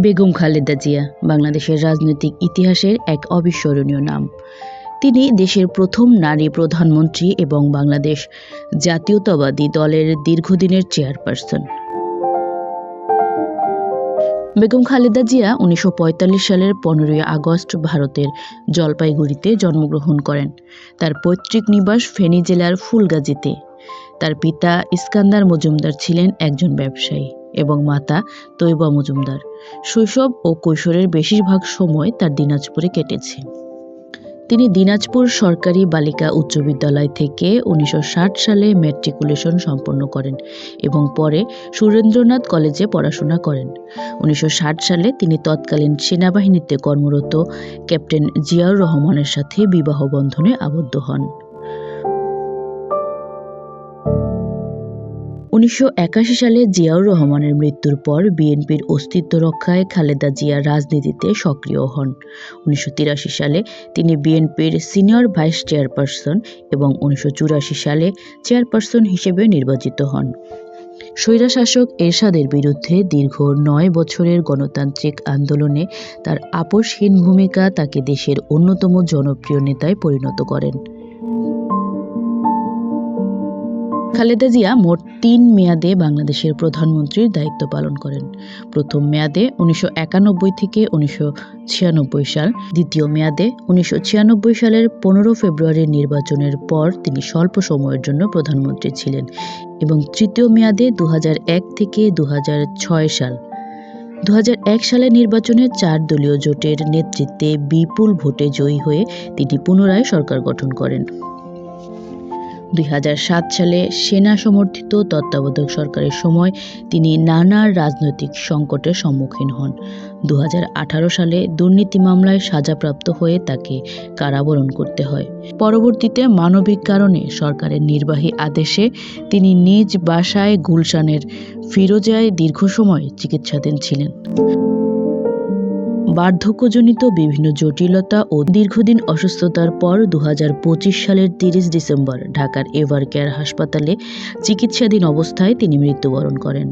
বেগম খালেদা জিয়া, বাংলাদেশের রাজনৈতিক ইতিহাসের এক অবিস্মরণীয় নাম। তিনি দেশের প্রথম নারী প্রধানমন্ত্রী এবং বাংলাদেশ জাতীয়তাবাদী দলের দীর্ঘদিনের চেয়ারপারসন। বেগম খালেদা জিয়া উনিশশো পঁয়তাল্লিশ সালের পনেরোই আগস্ট ভারতের জলপাইগুড়িতে জন্মগ্রহণ করেন। তার পৈতৃক নিবাস ফেনী জেলার ফুলগাজীতে। তার পিতা ইস্কান্দার মজুমদার ছিলেন একজন ব্যবসায়ী। এবং মাতা তৈবা মজুমদার। শৈশব ও কৈশোরের বেশিরভাগ সময় তার দিনাজপুরে কেটেছে। তিনি দিনাজপুর সরকারি বালিকা উচ্চ বিদ্যালয় থেকে উনিশশো ষাট সালে ম্যাট্রিকুলেশন সম্পন্ন করেন এবং পরে সুরেন্দ্রনাথ কলেজে পড়াশোনা করেন। উনিশশো ষাট সালে তিনি তৎকালীন সেনাবাহিনীতে কর্মরত ক্যাপ্টেন জিয়াউর রহমানের সাথে বিবাহ বন্ধনে আবদ্ধ হন। উনিশশো একাশি সালে জিয়াউর রহমানের মৃত্যুর পর বিএনপির অস্তিত্ব রক্ষায় খালেদা জিয়া রাজনীতিতে সক্রিয় হন। উনিশশো তিরাশি সালে তিনি বিএনপির সিনিয়র ভাইস চেয়ারপারসন এবং উনিশশো চুরাশি সালে চেয়ারপারসন হিসেবে নির্বাচিত হন। স্বৈরাশাসক এরশাদের বিরুদ্ধে দীর্ঘ নয় বছরের গণতান্ত্রিক আন্দোলনে তার আপোষহীন ভূমিকা তাকে দেশের অন্যতম জনপ্রিয় নেতায় পরিণত করেন। খালেদা জিয়া মোট তিন মেয়াদে বাংলাদেশের প্রধানমন্ত্রীর দায়িত্ব পালন করেন। প্রথম মেয়াদে উনিশশো একানব্বই থেকে উনিশশো ছিয়ানব্বই সাল, দ্বিতীয় মেয়াদে উনিশশো ছিয়ানব্বই সালের পনেরো ফেব্রুয়ারির নির্বাচনের পর তিনি স্বল্প সময়ের জন্য প্রধানমন্ত্রী ছিলেন এবং তৃতীয় মেয়াদে দু হাজার এক থেকে দু হাজার ছয় সাল। দু সালের নির্বাচনে চার দলীয় জোটের নেতৃত্বে বিপুল ভোটে জয়ী হয়ে তিনি পুনরায় সরকার গঠন করেন। দুই হাজার সাত সালে সেনা সমর্থিত তত্ত্বাবধায়ক সরকারের সময় তিনি নানা রাজনৈতিক সংকটের সম্মুখীন হন। দুই হাজার আঠারো সালে দুর্নীতি মামলায় সাজাপ্রাপ্ত হয়ে তাকে কারাবরণ করতে হয়। পরবর্তীতে মানবিক কারণে সরকারের নির্বাহী আদেশে তিনি নিজ বাসায় গুলশানের ফিরোজায় দীর্ঘ সময় চিকিৎসাধীন ছিলেন। বার্ধক্যজনিত বিভিন্ন জটিলতা ও দীর্ঘদিন অসুস্থতার পর দু হাজার পঁচিশ সালের তিরিশ ডিসেম্বর ঢাকার এভার কেয়ার হাসপাতালে চিকিৎসাধীন অবস্থায় তিনি মৃত্যুবরণ করেন।